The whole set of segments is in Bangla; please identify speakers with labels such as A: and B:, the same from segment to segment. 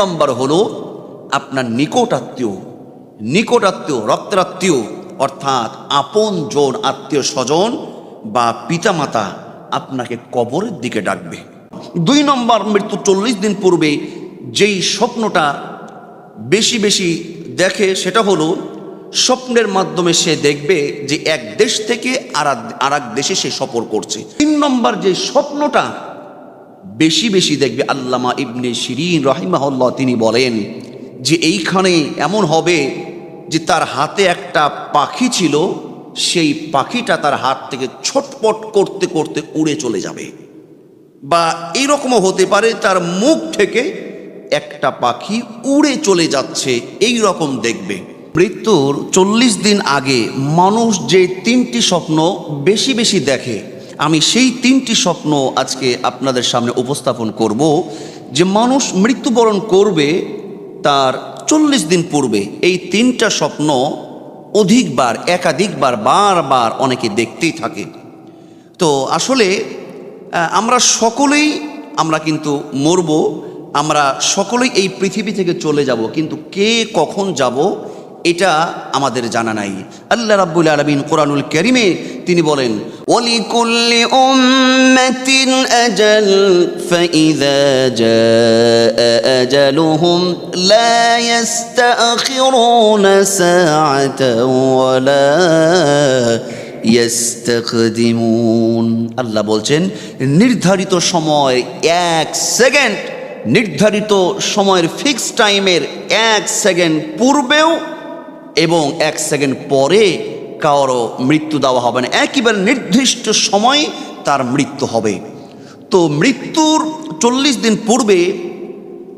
A: নম্বর হলো আপনার নিকট আত্মীয় নিকট আত্মীয় রক্তের আত্মীয় অর্থাৎ আপন জন, আত্মীয় স্বজন বা পিতামাতা আপনাকে কবরের দিকে ডাকবে। দুই নম্বর মৃত্যু চল্লিশ দিন পূর্বে যেই স্বপ্নটা বেশি বেশি দেখে সেটা হলো স্বপ্নের মাধ্যমে সে দেখবে যে এক দেশ থেকে আর এক দেশে সে সফর করছে। তিন নম্বর যে স্বপ্নটা বেশি বেশি দেখবে আল্লামা ইবনে শিরিন রহিমাহুল্লাহ তিনি বলেন যে এইখানে এমন হবে যে তার হাতে একটা পাখি ছিল, সেই পাখিটা তার হাত থেকে ছটপট করতে করতে উড়ে চলে যাবে। বা এইরকমও হতে পারে তার মুখ থেকে একটা পাখি উড়ে চলে যাচ্ছে এই রকম দেখবে। মৃত্যুর চল্লিশ দিন আগে মানুষ যে তিনটি স্বপ্ন বেশি বেশি দেখে আমি সেই তিনটি স্বপ্ন আজকে আপনাদের সামনে উপস্থাপন করব যে মানুষ মৃত্যুবরণ করবে তার চল্লিশ দিন পূর্বে। এই তিনটা স্বপ্ন অধিকবার, একাধিকবার, বারবার অনেকে দেখতেই থাকে। তো আসলে আমরা সকলেই, আমরা কিন্তু মরব, আমরা সকলেই এই পৃথিবী থেকে চলে যাব, কিন্তু কে কখন যাব এটা আমাদের জানা নাই আল্লাহ রাব্বুল আলমিন কোরআনুল করিমে তিনি বলেন
B: ولكل أمة أجل فإذا جاء أجلهم لا يستأخرون ساعة ولا يستقدمون
A: আল্লাহ বলছেন নির্ধারিত সময় এক সেকেন্ড নির্ধারিত সময়ের ফিক্স টাইমের এক সেকেন্ড পূর্বেও এবং এক সেকেন্ড পরে কারও মৃত্যু দেওয়া হবে না। একেবারে নির্দিষ্ট সময় তার মৃত্যু হবে। তো মৃত্যুর চল্লিশ দিন পূর্বে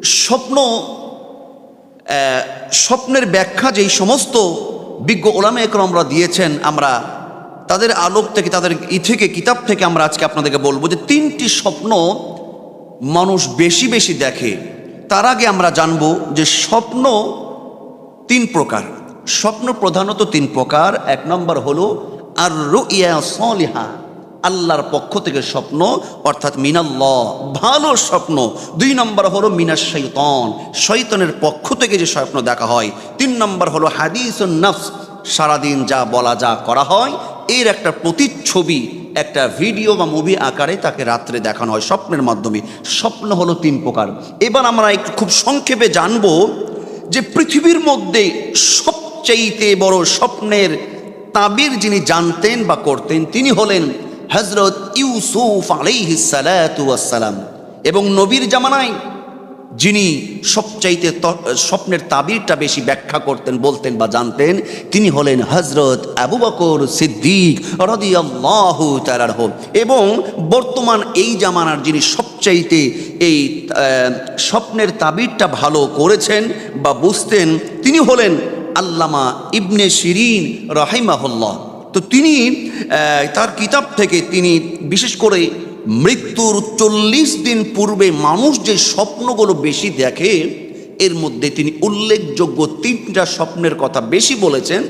A: স্বপ্ন স্বপ্নের ব্যাখ্যা যেই সমস্ত বিজ্ঞ ওলামে একরমরা দিয়েছেন, আমরা তাদের আলোক থেকে, তাদের ই থেকে, কিতাব থেকে আমরা আজকে আপনাদেরকে বলব যে তিনটি স্বপ্ন মানুষ বেশি বেশি দেখে। তার আগে আমরা জানব যে স্বপ্ন তিন প্রকার। স্বপ্ন প্রধানত তিন প্রকার। এক নম্বর হলো আর রুইয়া সলিহা, আল্লাহর পক্ষ থেকে স্বপ্ন, অর্থাৎ মিনাল্লাহ, ভালো স্বপ্ন। দুই নম্বর হলো মিনা শৈতন শৈতনের পক্ষ থেকে যে স্বপ্ন দেখা হয়। তিন নম্বর হলো হাদিস নফস সারাদিন যা বলা, যা করা হয়। এর একটা প্রতিচ্ছবি, একটা ভিডিও বা মুভি আকারে তাকে রাত্রে দেখানো হয় স্বপ্নের মাধ্যমে। স্বপ্ন হলো তিন প্রকার। এবার আমরা একটু খুব সংক্ষেপে জানব যে পৃথিবীর মধ্যে সবচাইতে বড় স্বপ্নের তাবির যিনি জানতেন বা করতেন, তিনি হলেন হজরত ইউসুফ আলাইহিসালাম এবং নবীর জামানায় যিনি সবচাইতে স্বপ্নের তাবিরটা বেশি ব্যাখ্যা করতেন, বলতেন বা জানতেন, তিনি হলেন হজরত আবু বকর সিদ্দিক রদিয়াল্লাহু তাআলাহ এবং বর্তমান এই জামানার যিনি সবচাইতে এই স্বপ্নের তাবিরটা ভালো করেছেন বা বুঝতেন, তিনি হলেন আল্লামা ইবনে শিরিন রাহিমাহুল্লাহ। তো তিনি তার কিতাব থেকে তিনি বিশেষ করে মৃত্যুর চল্লিশ দিন পূর্বে মানুষ যে স্বপ্নগুলো বেশি দেখে, এর মধ্যে তিনি উল্লেখযোগ্য তিনটা স্বপ্নের কথা বেশি বলেছেন,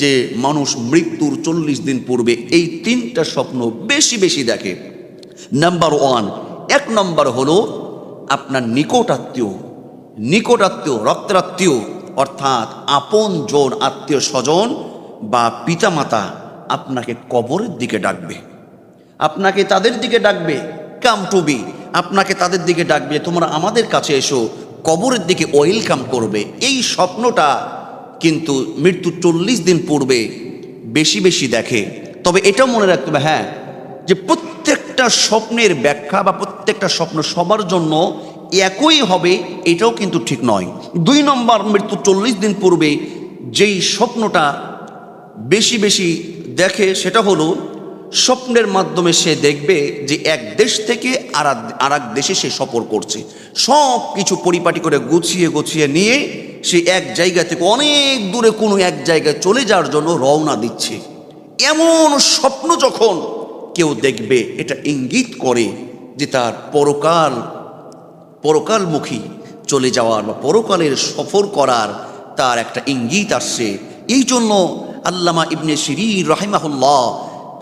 A: যে মানুষ মৃত্যুর চল্লিশ দিন পূর্বে এই তিনটা স্বপ্ন বেশি বেশি দেখে। নাম্বার ওয়ান এক নম্বর হলো আপনার নিকটাত্মীয় নিকটাত্মীয় আত্মীয় অর্থাৎ আপন জন আত্মীয় স্বজন বা পিতামাতা আপনাকে কবরের দিকে ডাকবে। আপনাকে তাদের দিকে ডাকবে কাম টু বি আপনাকে তাদের দিকে ডাকবে, তোমরা আমাদের কাছে এসো, কবরের দিকে ওয়েলকাম করবে। এই স্বপ্নটা কিন্তু মৃত্যু চল্লিশ দিন পূর্বে বেশি বেশি দেখে। তবে এটাও মনে রাখতে হবে হ্যাঁ যে প্রত্যেকটা স্বপ্নের ব্যাখ্যা বা প্রত্যেকটা স্বপ্ন সবার জন্য একই হবে, এটাও কিন্তু ঠিক নয়। দুই নম্বর মৃত্যু চল্লিশ দিন পূর্বে যেই স্বপ্নটা বেশি বেশি দেখে, সেটা হলো স্বপ্নের মাধ্যমে সে দেখবে যে এক দেশ থেকে আর এক দেশে সে সফর করছে। সব কিছু পরিপাটি করে গুছিয়ে গুছিয়ে নিয়ে সে এক জায়গা থেকে অনেক দূরে কোনো এক জায়গায় চলে যাওয়ার জন্য রওনা দিচ্ছে। এমন স্বপ্ন যখন কেউ দেখবে, এটা ইঙ্গিত করে যে তার পরকাল পরকালমুখী চলে যাওয়ার বা পরকালের সফর করার তার একটা ইঙ্গিত আসছে। এই জন্য আল্লামা ইবনে শিরি রাহিমাহুল্লাহ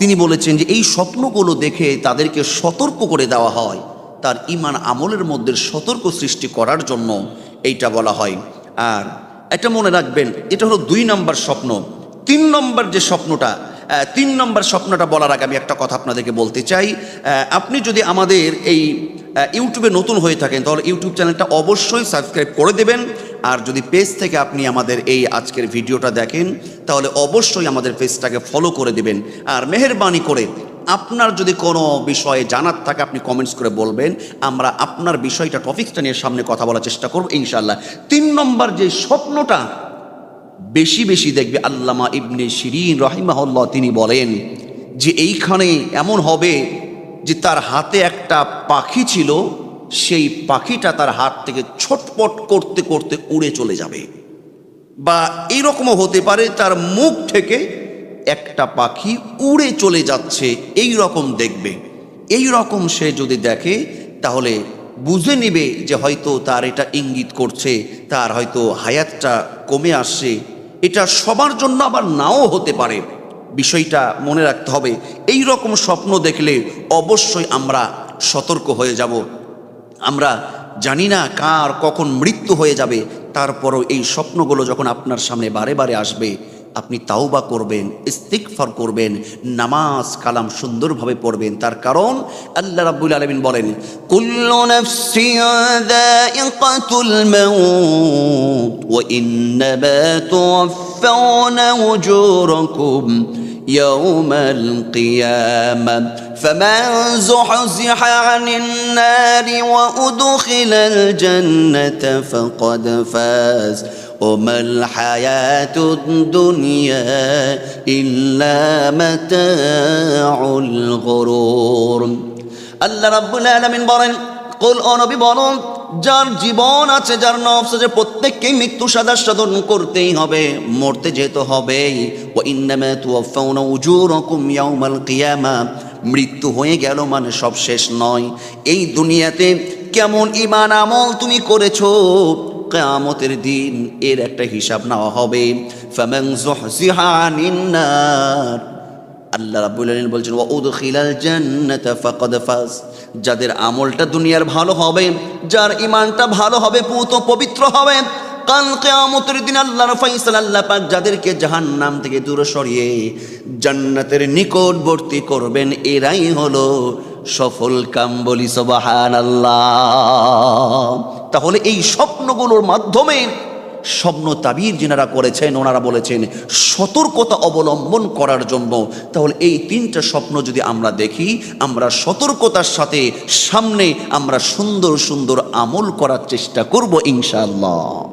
A: তিনি বলেছেন যে, এই স্বপ্নগুলো দেখে তাদেরকে সতর্ক করে দেওয়া হয়। তার ইমান আমলের মধ্যে সতর্ক সৃষ্টি করার জন্য এইটা বলা হয়। আর এটা মনে রাখবেন, এটা হলো দুই নম্বর স্বপ্ন। তিন নম্বর যে স্বপ্নটা তিন নম্বর স্বপ্নটা বলার আগে আমি একটা কথা আপনাদেরকে বলতে চাই। আপনি যদি আমাদের এই ইউটিউবে নতুন হয়ে থাকেন, তাহলে ইউটিউব চ্যানেলটা অবশ্যই সাবস্ক্রাইব করে দেবেন। আর যদি পেজ থেকে আপনি আমাদের এই আজকের ভিডিওটা দেখেন, তাহলে অবশ্যই আমাদের পেজটাকে ফলো করে দেবেন। আর মেহেরবানি করে আপনার যদি কোনো বিষয়ে জানার থাকে, আপনি কমেন্টস করে বলবেন। আমরা আপনার বিষয়টা টপিকসটা নিয়ে সামনে কথা বলার চেষ্টা করব ইনশাল্লাহ তিন নম্বর যে স্বপ্নটা, বেশি বেশি দেখবে আল্লামা ইবনে শিরিন, রহিমাহুল্লাহ, তিনি বলেন যে, এইখানে এমন হবে যে তার হাতে একটা পাখি ছিল, সেই পাখিটা তার হাত থেকে ছটপট করতে করতে উড়ে চলে যাবে। বা এইরকমও হতে পারে তার মুখ থেকে একটা পাখি উড়ে চলে যাচ্ছে, এই রকম দেখবে। এই রকম সে যদি দেখে, তাহলে বুঝে নেবে যে হয়তো তার এটা ইঙ্গিত করছে, তার হয়তো হায়াতটা কমে আসছে। এটা সবার জন্য আবার নাও হতে পারে। বিষয়টা মনে রাখতে হবে। এই রকম স্বপ্ন দেখলে অবশ্যই আমরা সতর্ক হয়ে যাব। আমরা জানি না কার কখন মৃত্যু হয়ে যাবে, তারপরও এই স্বপ্নগুলো যখন আপনার সামনে বারে বারে আসবে, আপনি তাওবা করবেন ইস্তিকফার করবেন, নামাজ কালাম সুন্দরভাবে পড়বেন। তার কারণ আল্লাহ রাবুল আলমিন বলেন,
B: কুল্লু يوم القيامة فمن زحزح عن النار وأدخل الجنة فقد فاز وما الحياة الدنيا إلا متاع الغرور
A: আল্লাহ রাব্বুল আলামিন বলেন কুল ও নবী বলুন যার জীবন আছে, যার নফস আছে, প্রত্যেককেই মৃত্যু সাদা সাধন করতেই হবে, মরতে যেতে হবে ও ইন্নামা তুওয়াফাউনা উজুরাকুম ইয়াউমাল কিয়ামা। মৃত্যু হয়ে গেল মানে সব শেষ নয়। এই দুনিয়াতে কেমন ইমান আমল তুমি করেছ, কেয়ামতের দিন এর একটা হিসাব নেওয়া হবে। ফামান যুহজিহা আনিন নার। আল্লাহ রাব্বুল আলামিন বলছেন, ওয়া উদখিলাল জান্নাতা ফাকাদ ফাজ। যাদের আমলটা দুনিয়ার ভালো হবে, যার ইমানটা ভালো হবে, পুত পবিত্র হবে। কাল কিয়ামতের দিন আল্লাহর ফয়সালা আল্লাহ পাক যাদেরকে জাহান্নাম থেকে দূরে সরিয়ে জান্নাতের নিকটবর্তী করবেন, এরাই হলো সফল কাম বলি সুবহানাল্লাহ। তাহলে এই স্বপ্নগুলোর মাধ্যমে স্বপ্ন তাবির যেনারা করেছেন, ওনারা বলেছেন, সতর্কতা অবলম্বন করার জন্য। তাহলে এই তিনটা স্বপ্ন যদি আমরা দেখি, আমরা সতর্কতার সাথে সামনে আমরা সুন্দর সুন্দর আমল করার চেষ্টা করব ইনশাআল্লাহ।